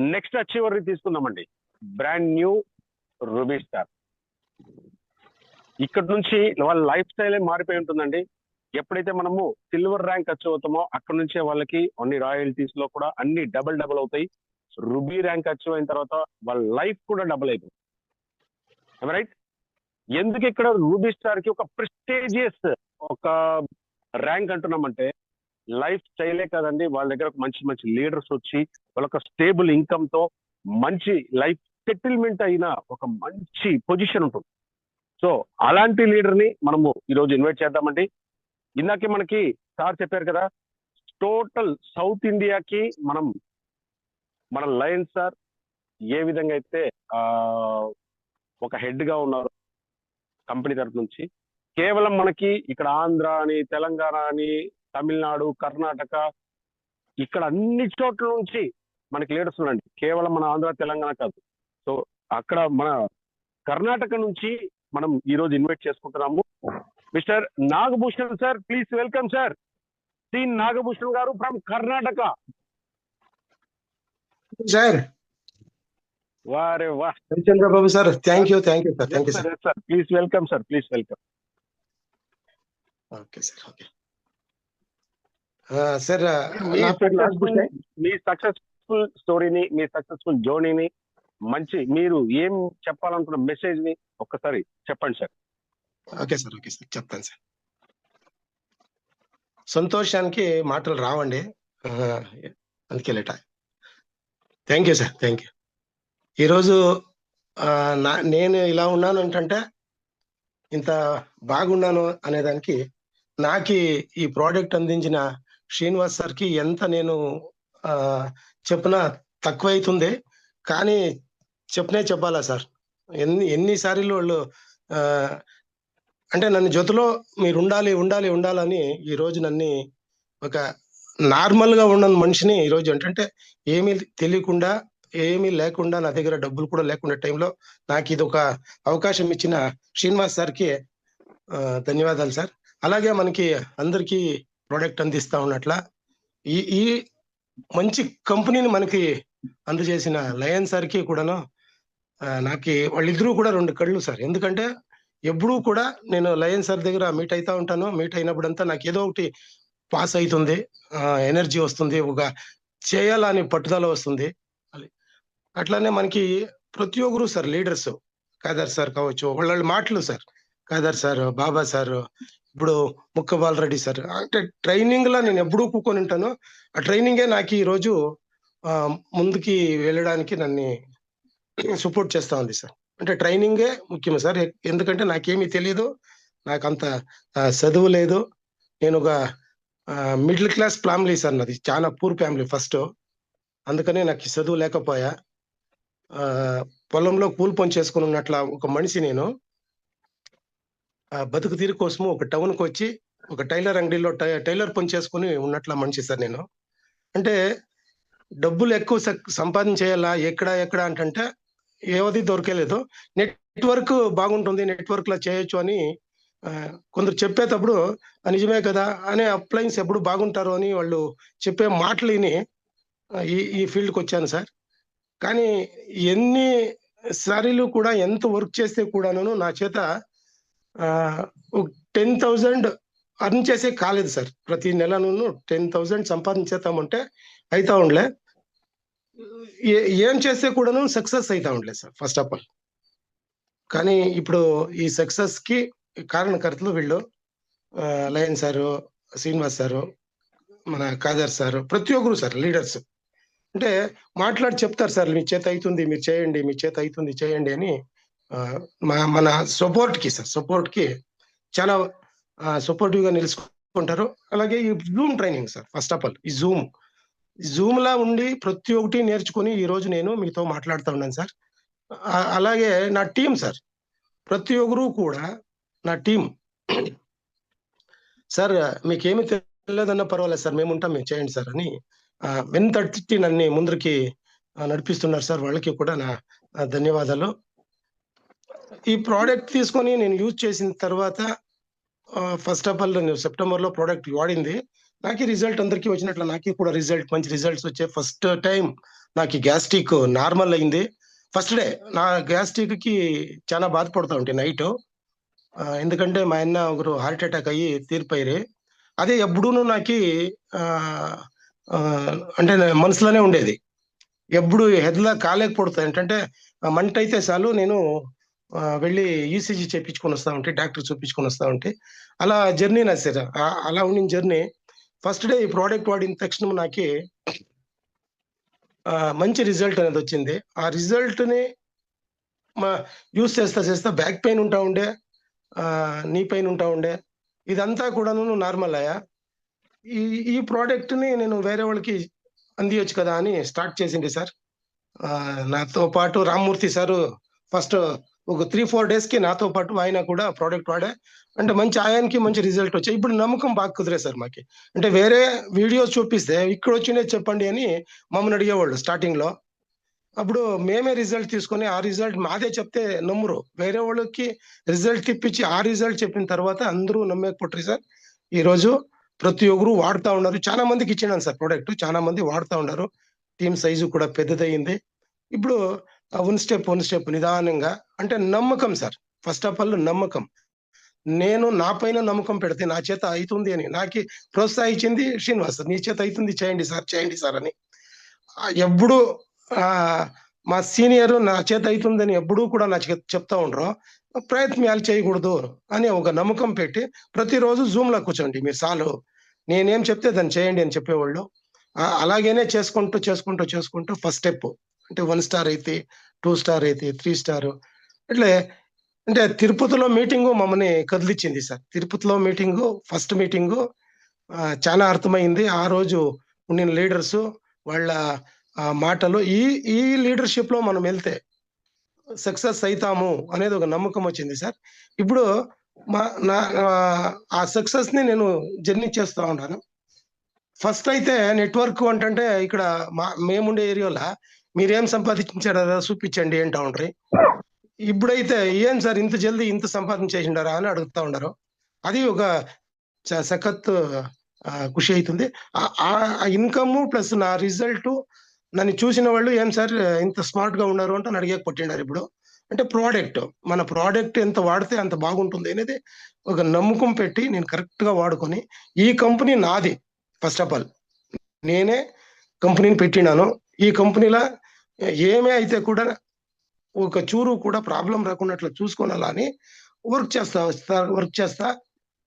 Next achiever తీసుకుందామండి. Brand new ruby star. ఇక్కడ నుంచి వాళ్ళ లైఫ్ స్టైలే మారిపోయి ఉంటుందండి. ఎప్పుడైతే మనము సిల్వర్ ర్యాంక్ అచీవ్ అవుతామో అక్కడ నుంచే వాళ్ళకి అన్ని రాయల్టీస్లో కూడా అన్ని డబుల్ డబుల్ అవుతాయి. రూబీ ర్యాంక్ అచీవ్ అయిన తర్వాత వాళ్ళ లైఫ్ కూడా డబుల్ అయిపోతుంది. రైట్ ఎందుకు ఇక్కడ రూబీ స్టార్కి ఒక ప్రెస్టేజియస్ ఒక ర్యాంక్ అంటున్నామంటే లైఫ్ స్టైలే కదండి. వాళ్ళ దగ్గర మంచి మంచి లీడర్స్ వచ్చి వాళ్ళొక స్టేబుల్ ఇన్కమ్తో మంచి లైఫ్ సెటిల్మెంట్ అయిన ఒక మంచి పొజిషన్ ఉంటుంది. సో అలాంటి లీడర్ని మనము ఈరోజు ఇన్వైట్ చేద్దామండి. ఇందాకే మనకి సార్ చెప్పారు కదా టోటల్ సౌత్ ఇండియాకి మనం మన లయన్ సార్ ఏ విధంగా అయితే ఒక హెడ్గా ఉన్నారు కంపెనీ తరఫు నుంచి కేవలం మనకి ఇక్కడ ఆంధ్ర అని తెలంగాణ అని తమిళనాడు కర్ణాటక ఇక్కడ అన్ని చోట్ల నుంచి మనకి లీడర్స్ ఉన్నారండి. కేవలం మన ఆంధ్ర తెలంగాణ కాదు. సో అక్కడ మన కర్ణాటక నుంచి మనం ఈ రోజు ఇన్వైట్ చేసుకుంటున్నాము. Mister Nagabhushan sir please welcome sir C. Nagabhushan garu from Karnataka. Sir. వారే వా Chandrababu sir thank you thank you sir thank you sir please welcome sir please welcome okay sir okay sir me successful స్టోరీని మీ successful జర్నీని మంచి మీరు ఏం చెప్పాలనుకున్న మెసేజ్ని ఒక్కసారి చెప్పండి sir. Okay sir okay sir చెప్తాను సార్. సంతోషానికి మాటలు రావండి. అందుకే లేట thank you sir thank you ఈరోజు నా నేను ఇలా ఉన్నాను ఏంటంటే ఇంత బాగున్నాను అనేదానికి నాకు ఈ ప్రోడక్ట్ అందించిన శ్రీనివాస్ సార్కి ఎంత నేను ఆ, చెప్పినా తక్కువ అవుతుంది కానీ చెప్పనే చెప్పాలా సార్? ఎన్ని ఎన్నిసార్లు వాళ్ళు అంటే నన్ను జొతలో మీరు ఉండాలి ఉండాలి ఉండాలని ఈ రోజు నన్ను ఒక నార్మల్గా ఉన్న మనిషిని ఈ రోజు ఏంటంటే ఏమీ తెలియకుండా ఏమీ లేకుండా నా దగ్గర డబ్బులు కూడా లేకుండా టైంలో నాకు ఇది ఒక అవకాశం ఇచ్చిన శ్రీనివాస్ సార్కి ధన్యవాదాలు సార్. అలాగే మనకి అందరికీ ప్రోడక్ట్ అందిస్తా ఉన్నట్ల ఈ ఈ మంచి కంపెనీని మనకి అందజేసిన లయన్ సార్కి కూడాను నాకు వాళ్ళిద్దరూ కూడా రెండు కళ్ళు సార్. ఎందుకంటే ఎప్పుడూ కూడా నేను లయన్ సార్ దగ్గర మీట్ అవుతా ఉంటాను. మీట్ అయినప్పుడంతా నాకు ఏదో ఒకటి పాస్ అవుతుంది ఎనర్జీ వస్తుంది. ఒక చేయాలని పట్టుదల వస్తుంది. అట్లానే మనకి ప్రతి ఒక్కరు సార్ లీడర్స్. కాదర్ సార్ కావచ్చు వాళ్ళ మాటలు sir. Kadar sir Baba sir ఇప్పుడు ముక్కబాల్ రెడ్డి సార్ అంటే ట్రైనింగ్ లా నేను ఎప్పుడూ కూకొని ఉంటాను. ఆ ట్రైనింగే నాకు ఈ రోజు ముందుకి వెళ్ళడానికి నన్ను సపోర్ట్ చేస్తా ఉంది సార్. అంటే ట్రైనింగే ముఖ్యం సార్. ఎందుకంటే నాకేమీ తెలియదు నాకు అంత చదువు లేదు. నేను ఒక మిడిల్ క్లాస్ ఫ్యామిలీ సార్ నాది. చాలా పూర్ ఫ్యామిలీ ఫస్ట్ అందుకనే నాకు చదువు లేకపోయా. పొలంలో కూలి పని చేసుకుని ఉన్నట్ల ఒక మనిషి నేను. బతుకు తీరు కోసము ఒక టౌన్కి వచ్చి ఒక టైలర్ అంగడిలో టై- టైలర్ పని చేసుకుని ఉన్నట్లు మనిషి సార్ నేను. అంటే డబ్బులు ఎక్కువ సంపాదన సంపాదించేయాలా ఎక్కడ ఎక్కడ అంటే ఏవది దొరకలేదు. నెట్వర్క్ బాగుంటుంది నెట్వర్క్లో చేయొచ్చు అని కొందరు చెప్పేటప్పుడు నిజమే కదా అనే అప్లయన్స్ ఎప్పుడు బాగుంటారు అని వాళ్ళు చెప్పే మాటలు విని ఈ ఈ ఫీల్డ్కి వచ్చాను సార్. కానీ ఎన్ని సారీలు కూడా ఎంత వర్క్ చేస్తే కూడాను నా చేత టెన్ థౌజండ్ అర్న్ చేసే కాలేదు సార్. ప్రతి నెలను టెన్ థౌజండ్ సంపాదించేస్తామంటే అవుతా ఉండలే. ఏ- ఏం చేస్తే కూడాను సక్సెస్ అవుతా ఉండలే సార్ ఫస్ట్ ఆఫ్ ఆల్. కానీ ఇప్పుడు ఈ సక్సెస్కి కారణకర్తలు వీళ్ళు లయన్ సారు శ్రీనివాస్ సారు మన కాదర్ సారు ప్రతి ఒక్కరు సార్ లీడర్స్. అంటే మాట్లాడి చెప్తారు సార్ మీ చేత అవుతుంది మీరు చేయండి మీ చేత అవుతుంది చేయండి అని. మన సపోర్ట్కి సార్ సపోర్ట్కి చాలా సపోర్టివ్గా నిలుచుకుంటారు. అలాగే ఈ Zoom training sir first of all ఈ జూమ్ జూమ్ లా ఉండి ప్రతి ఒక్కటి నేర్చుకుని ఈ రోజు నేను మీతో మాట్లాడుతూ ఉన్నాను సార్. అలాగే నా టీం సార్ ప్రతి ఒక్కరు కూడా నా టీం. సార్ మీకేమి తెలియదన్నా పర్వాలేదు సార్ మేము ఉంటాం మేము చేయండి సార్ అని వెన్ తట్టి నన్ను ముందరికి నడిపిస్తున్నారు సార్. వాళ్ళకి కూడా నా ధన్యవాదాలు. ఈ ప్రోడక్ట్ తీసుకొని నేను యూజ్ చేసిన తర్వాత ఫస్ట్ ఆఫ్ ఆల్ నేను సెప్టెంబర్లో ప్రోడక్ట్ వాడింది. నాకు రిజల్ట్ అందరికీ వచ్చినట్లు నాకు కూడా రిజల్ట్ మంచి రిజల్ట్స్ వచ్చాయి ఫస్ట్ టైం నాకు గ్యాస్ట్రిక్ నార్మల్ అయింది. ఫస్ట్ డే నా గ్యాస్ట్రిక్కి చాలా బాధపడుతూ ఉంటే నైట్ ఎందుకంటే మా అన్న ఒకరు హార్ట్ అటాక్ అయ్యి తీరిపోయారు. అదే ఎప్పుడూనూ నాకు అంటే మనసులోనే ఉండేది. ఎప్పుడు హెడ్లా కాలేకపోతుంది ఏంటంటే మంట అయితే చాలు నేను వెళ్ళి ఈసీజీ చేయించుకొని వస్తా ఉంటే డాక్టర్ చూపించుకొని వస్తా ఉంటే అలా జర్నీ నా సార్. అలా ఉండిన జర్నీ. ఫస్ట్ డే ఈ ప్రోడక్ట్ వాడిన తక్షణం నాకు మంచి రిజల్ట్ అనేది వచ్చింది. ఆ రిజల్ట్ని మా యూస్ చేస్తా చేస్తా బ్యాక్ పెయిన్ ఉంటా ఉండే నీ పెయిన్ ఉంటా ఉండే ఇదంతా కూడాను నార్మల్ అయ్యా. ఈ ఈ ప్రోడక్ట్ని నేను వేరే వాళ్ళకి అందియొచ్చు కదా అని స్టార్ట్ చేసింది సార్. నాతో పాటు రామ్మూర్తి సారు ఫస్ట్ ఒక త్రీ ఫోర్ డేస్కి నాతో పాటు ఆయన కూడా ప్రోడక్ట్ వాడే. అంటే మంచి ఆయనకి మంచి రిజల్ట్ వచ్చాయి. ఇప్పుడు నమ్మకం బాగా కుదిరే సార్ మాకి. అంటే వేరే వీడియోస్ చూపిస్తే ఇక్కడ వచ్చిండే చెప్పండి అని మమ్మల్ని అడిగేవాళ్ళు స్టార్టింగ్లో. అప్పుడు మేమే రిజల్ట్ తీసుకొని ఆ రిజల్ట్ మాదే చెప్తే నమ్మరు. వేరే వాళ్ళకి రిజల్ట్ తెప్పించి ఆ రిజల్ట్ చెప్పిన తర్వాత అందరూ నమ్మకపోతారు సార్. ఈరోజు ప్రతి ఒక్కరు వాడుతా ఉన్నారు. చాలా మందికి ఇచ్చినాను సార్ ప్రోడక్ట్ చాలా మంది వాడుతా ఉన్నారు. టీమ్ సైజు కూడా పెద్దదయ్యింది. ఇప్పుడు వన్ స్టెప్ వన్ స్టెప్ నిదానంగా అంటే నమ్మకం సార్. ఫస్ట్ ఆఫ్ ఆల్ నమ్మకం. నేను నా పైన నమ్మకం పెడితే నా చేత అవుతుంది అని నాకు ప్రోత్సహించింది శ్రీనివాస్ నీ చేత అవుతుంది చేయండి సార్ చేయండి సార్ అని. ఎప్పుడు మా సీనియర్ నా చేత అవుతుందని ఎప్పుడూ కూడా నా చేత చెప్తా ఉండరు. ప్రయత్నాలు చేయకూడదు అని ఒక నమ్మకం పెట్టి ప్రతిరోజు జూమ్లో కూర్చోండి మీరు సాలు నేనేం చెప్తే దాన్ని చేయండి అని చెప్పేవాళ్ళు. అలాగేనే చేసుకుంటూ చేసుకుంటూ చేసుకుంటూ ఫస్ట్ స్టెప్ అంటే వన్ స్టార్ అయితే టూ స్టార్ అయితే త్రీ స్టార్. అట్లే అంటే తిరుపతిలో మీటింగు మమ్మల్ని కదిలిచ్చింది సార్. తిరుపతిలో మీటింగు ఫస్ట్ మీటింగు చాలా అర్థమైంది. ఆ రోజు ఉండిన లీడర్స్ వాళ్ళ మాటలు ఈ ఈ లీడర్షిప్లో మనం వెళ్తే సక్సెస్ అవుతాము అనేది ఒక నమ్మకం వచ్చింది సార్. ఇప్పుడు మా నా ఆ- సక్సెస్ని నేను జర్నీ చేస్తూ ఉన్నాను. ఫస్ట్ అయితే నెట్వర్క్ అంటే ఇక్కడ మా మేముండే ఏరియాలో మీరేం సంపాదించారా చూపించండి ఏంటా ఉంటారు ఇప్పుడైతే ఏం సార్ ఇంత జల్దీ ఇంత సంపాదించేసిండారా అని అడుగుతా ఉండరు. అది ఒక చ- సఖత్ కృషి ఖుషి అవుతుంది ఆ- ఇన్కమ్ ప్లస్ నా రిజల్ట్ నన్ను చూసిన వాళ్ళు ఏం సార్ ఇంత స్మార్ట్గా ఉన్నారు అంటే అడిగే కొట్టిండారు ఇప్పుడు. అంటే ప్రోడక్ట్ మన ప్రోడక్ట్ ఎంత వాడితే అంత బాగుంటుంది అనేది ఒక నమ్మకం పెట్టి నేను కరెక్ట్గా వాడుకొని ఈ కంపెనీ నాది ఫస్ట్ ఆఫ్ ఆల్. నేనే కంపెనీని పెట్టినాను. ఈ కంపెనీలో ఏమే అయితే కూడా ఒక చూరు కూడా ప్రాబ్లం రాకున్నట్లు చూసుకోవాలా అని వర్క్ చేస్తా వస్తా వర్క్ చేస్తా.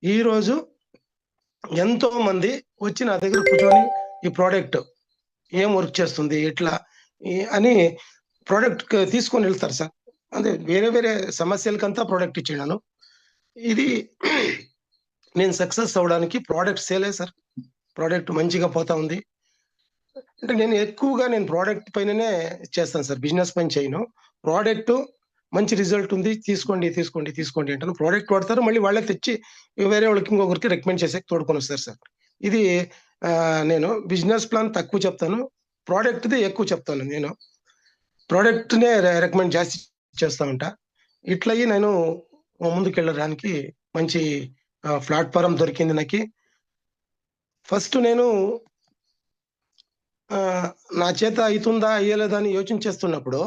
ఈరోజు ఎంతో మంది వచ్చి నా దగ్గర కూర్చొని ఈ ప్రోడక్ట్ ఏం వర్క్ చేస్తుంది ఎట్లా అని ప్రోడక్ట్ తీసుకొని వెళ్తారు సార్. అదే వేరే వేరే సమస్యలకంతా ప్రోడక్ట్ ఇచ్చినాను ఇది నేను సక్సెస్ అవ్వడానికి ప్రోడక్ట్ సేలే సార్. ప్రోడక్ట్ మంచిగా పోతా ఉంది. అంటే నేను ఎక్కువగా నేను ప్రోడక్ట్ పైననే చేస్తాను సార్ బిజినెస్ పైన చేయను. ప్రోడక్ట్ మంచి రిజల్ట్ ఉంది తీసుకోండి తీసుకోండి తీసుకోండి అంటాను. ప్రోడక్ట్ వాడతారు మళ్ళీ వాళ్ళే తెచ్చి వేరే వాళ్ళకి ఇంకొకరికి రికమెండ్ చేసే తోడుకొని వస్తారు సార్. ఇది నేను బిజినెస్ ప్లాన్ తక్కువ చెప్తాను ప్రోడక్ట్ది ఎక్కువ చెప్తాను నేను. ప్రోడక్ట్నే రికమెండ్ చేసి చేస్తా ఉంటా. ఇట్లయి నేను ముందుకు వెళ్ళడానికి మంచి ప్లాట్ఫారం దొరికింది నాకు. ఫస్ట్ నేను నా చేత అవుతుందా అయ్యలేదా అని యోచన చేస్తున్నప్పుడు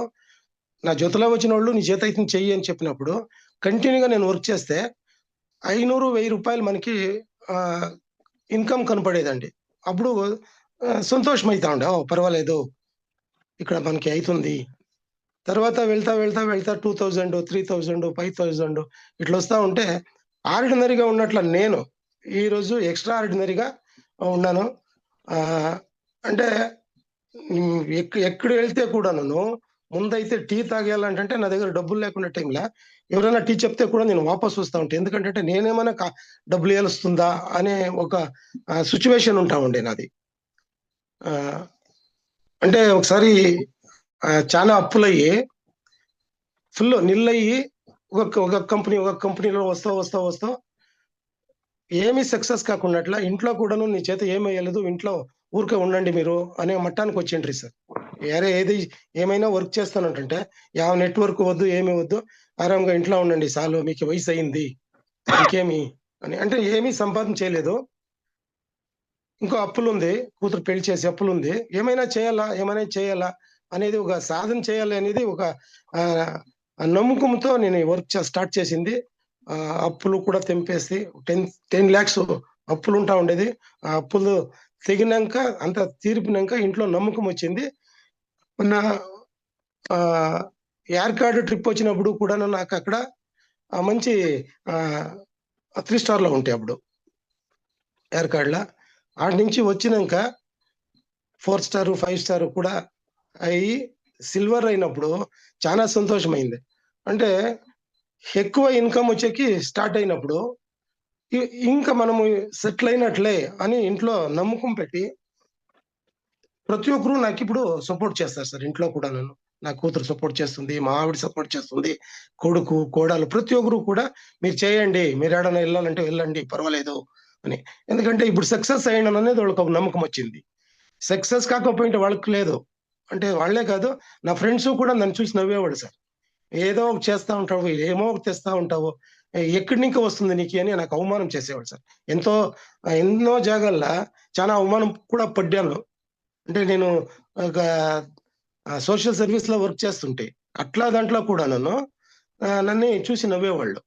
నా జతలో వచ్చిన వాళ్ళు నీ చేత అయితే చెయ్యి అని చెప్పినప్పుడు కంటిన్యూగా నేను వర్క్ చేస్తే ఐనూరు వెయ్యి రూపాయలు మనకి ఇన్కమ్ కనపడేదండి. అప్పుడు సంతోషం అవుతా ఉండే ఓ పర్వాలేదు ఇక్కడ మనకి అవుతుంది. తర్వాత వెళ్తా వెళ్తా వెళ్తా two thousand three thousand five thousand ఇట్లా వస్తూ ఉంటే ఆర్డినరీగా ఉన్నట్ల నేను ఈరోజు ఎక్స్ట్రా ఆర్డినరీగా ఉన్నాను. అంటే ఎక్కడ వెళ్తే కూడా నన్ను ముందైతే టీ తాగేయాలంటే నా దగ్గర డబ్బులు లేకుండా టైంలో ఎవరైనా టీ చెప్తే కూడా నేను వాపస్ వస్తా ఉంటాను ఎందుకంటే నేనేమైనా డబ్బులు ఏలుస్తుందా అనే ఒక సిచ్యువేషన్ ఉంటా ఉండే నాది. అంటే ఒకసారి చాలా అప్పులయ్యి ఫుల్ నిల్లయ్యి ఒక ఒక కంపెనీ ఒక కంపెనీలో వస్తా వస్తా వస్తా ఏమీ సక్సెస్ కాకుండా ఇంట్లో కూడాను నీ చేత ఏమీ ఇంట్లో ఊరికే ఉండండి మీరు అనే మట్టానికి వచ్చిండ్రి సార్. వేరే ఏది ఏమైనా వర్క్ చేస్తానంటే యా నెట్వర్క్ వద్దు ఏమి వద్దు ఆరాంగా ఇంట్లో ఉండండి సాలు మీకు వయసు అయింది ఇంకేమి అని. అంటే ఏమీ సంపాదన చేయలేదు. ఇంకో అప్పులు ఉంది కూతురు పెళ్ళి చేసి అప్పులు ఉంది. ఏమైనా చేయాలా ఏమైనా చేయాలా అనేది ఒక సాధన చేయాలి అనేది ఒక నమ్మకంతో నేను వర్క్ స్టార్ట్ చేసింది. ఆ, అప్పులు కూడా తెంపేసి టెన్ టెన్ ల్యాక్స్ అప్పులు ఉంటా ఉండేది. ఆ అప్పులు తెగినాక అంత తీర్పినాక ఇంట్లో నమ్మకం వచ్చింది. మొన్న ఆ ట్రిప్ వచ్చినప్పుడు కూడా నాకు అక్కడ మంచి త్రీ స్టార్లో ఉంటాయి అప్పుడు ఎయిర్ ఆడి నుంచి వచ్చినాక ఫోర్ స్టార్ ఫైవ్ స్టార్ కూడా అయ్యి సిల్వర్ అయినప్పుడు చాలా సంతోషమైంది. అంటే ఎక్కువ ఇన్కమ్ వచ్చేకి స్టార్ట్ అయినప్పుడు ఇంకా మనము సెటిల్ అయినట్లే అని ఇంట్లో నమ్మకం పెట్టి ప్రతి ఒక్కరూ నాకు ఇప్పుడు సపోర్ట్ చేస్తారు సార్ ఇంట్లో కూడా నన్ను. నా కూతురు సపోర్ట్ చేస్తుంది మా ఆవిడ సపోర్ట్ చేస్తుంది కొడుకు కోడలు ప్రతి ఒక్కరు కూడా మీరు చేయండి మీరు ఏడైనా వెళ్ళాలంటే వెళ్ళండి పర్వాలేదు అని. ఎందుకంటే ఇప్పుడు సక్సెస్ అయ్యాను అనేది వాళ్ళకి ఒక నమ్మకం వచ్చింది. సక్సెస్ కాకపోయింటే వాళ్ళకి లేదు. అంటే వాళ్ళే కాదు నా ఫ్రెండ్స్ కూడా నన్ను చూసి నవ్వేవాడు సార్. ఏదో ఒకటి చేస్తా ఉంటావు ఏమో ఒకటి తెస్తా ఉంటావు ఎక్కడి నుంచి వస్తుంది నీకు అని నాకు అవమానం చేసేవాడు సార్. ఎంతో ఎన్నో జాగాల్లో చాలా అవమానం కూడా పడ్డాను. అంటే నేను ఒక సోషల్ సర్వీస్లో వర్క్ చేస్తుంటే అట్లా దాంట్లో కూడా నన్ను నన్ను చూసి నవ్వేవాళ్ళు.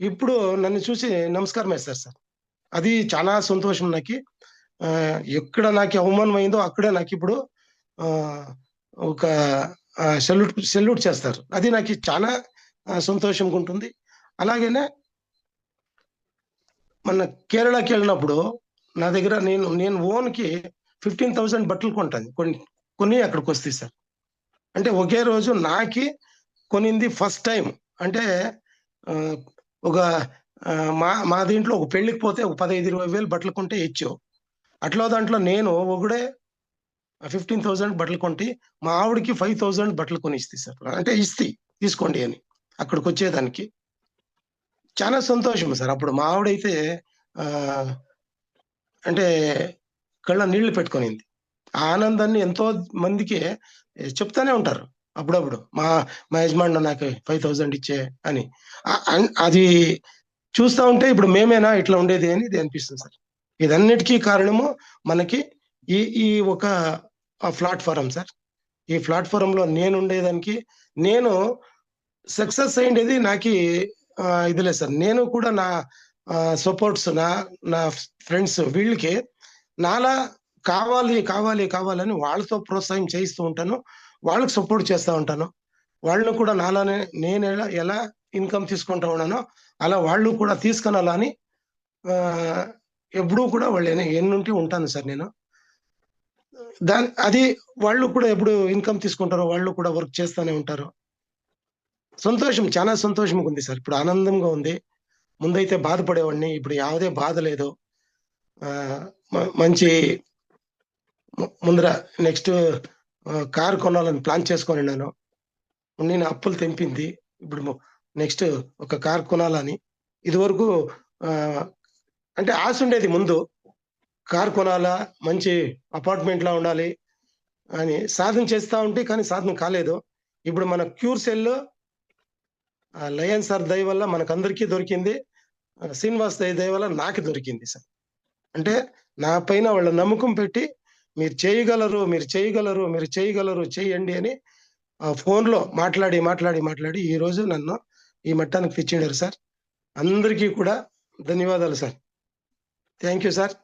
ఇప్పుడు నన్ను చూసి నమస్కారం వేస్తారు సార్. అది చాలా సంతోషం నాకు. ఎక్కడ నాకు అవమానం అయిందో అక్కడే నాకు ఇప్పుడు ఒక సెల్యూట్ సెల్యూట్ చేస్తారు. అది నాకు చాలా సంతోషంగా ఉంటుంది. అలాగనే మన కేరళకి వెళ్ళినప్పుడు నా దగ్గర నేను నేను ఓన్కి ఫిఫ్టీన్ థౌసండ్ బట్టలు కొంటాను. కొన్ని కొన్ని అక్కడికి వస్తాయి సార్. అంటే ఒకే రోజు నాకి కొనింది ఫస్ట్ టైం. అంటే ఒక మా మా దీంట్లో ఒక పెళ్ళికి పోతే ఒక పదహైదు ఇరవై వేలు బట్టలు కొంటే ఇచ్చు అట్లా దాంట్లో నేను ఒకడే ఫిఫ్టీన్ థౌసండ్ బట్టలు కొంటే మా ఆవిడకి ఫైవ్ థౌసండ్ బట్టలు కొని ఇస్తాయి సార్. అంటే ఇస్తాయి తీసుకోండి అని. అక్కడికి వచ్చేదానికి. చాలా సంతోషం సార్. అప్పుడు మా ఆవిడైతే అంటే కళ్ళ నీళ్ళు పెట్టుకొనింది. ఆ ఆనందాన్ని ఎంతో మందికి చెప్తానే ఉంటారు అప్పుడప్పుడు. మా మా యజమాని నాకు ఫైవ్ థౌజండ్ ఇచ్చే అని. అన్- అది చూస్తా ఉంటే ఇప్పుడు మేమేనా ఇట్లా ఉండేది అని ఇది అనిపిస్తుంది సార్. ఇదన్నిటికీ కారణము మనకి ఈ ఈ ఒక ప్లాట్ఫారం సార్. ఈ ప్లాట్ఫారంలో నేను ఉండేదానికి నేను సక్సెస్ అయ్యేది నాకు ఇదిలే సార్. నేను కూడా నా సపోర్ట్స్ నా నా ఫ్రెండ్స్ వీళ్ళకి నాలా కావాలి కావాలి కావాలని వాళ్ళతో ప్రోత్సాహం చేయిస్తూ ఉంటాను. వాళ్ళకి సపోర్ట్ చేస్తూ ఉంటాను. వాళ్ళను కూడా నాలానే నేను ఎలా ఎలా ఇన్కమ్ తీసుకుంటా ఉన్నానో అలా వాళ్ళు కూడా తీసుకునాలని ఎప్పుడూ కూడా వాళ్ళు ఎన్నుంటి ఉంటాను సార్ నేను. దాని అది వాళ్ళు కూడా ఎప్పుడు ఇన్కమ్ తీసుకుంటారో వాళ్ళు కూడా వర్క్ చేస్తూనే ఉంటారు. సంతోషం చాలా సంతోషంగా ఉంది సార్. ఇప్పుడు ఆనందంగా ఉంది. ముందైతే బాధపడేవాడిని ఇప్పుడు యావదే బాధ లేదు. మంచి ముందర నెక్స్ట్ కార్ కొనాలని ప్లాన్ చేసుకొని ఉన్నాను. నేను అప్పులు తెంపింది. ఇప్పుడు నెక్స్ట్ ఒక కార్ కొనాలని. ఇదివరకు అంటే ఆశ ఉండేది ముందు. కార్ కొనాలా మంచి అపార్ట్మెంట్లా ఉండాలి అని సాధన చేస్తూ ఉంటే కానీ సాధన కాలేదు. ఇప్పుడు మన క్యూర్ సెల్లో లయన్ సార్ దయ వల్ల మనకందరికీ దొరికింది. శ్రీనివాస్ దయ దయ వల్ల నాకు దొరికింది సార్. అంటే నా పైన వాళ్ళ నమ్మకం పెట్టి మీరు చేయగలరు మీరు చేయగలరు మీరు చేయగలరు చేయండి అని ఫోన్లో మాట్లాడి మాట్లాడి మాట్లాడి ఈ రోజు నన్ను ఈ మట్టానికి తెచ్చిండారు సార్. అందరికీ కూడా ధన్యవాదాలు సార్. Thank you sir.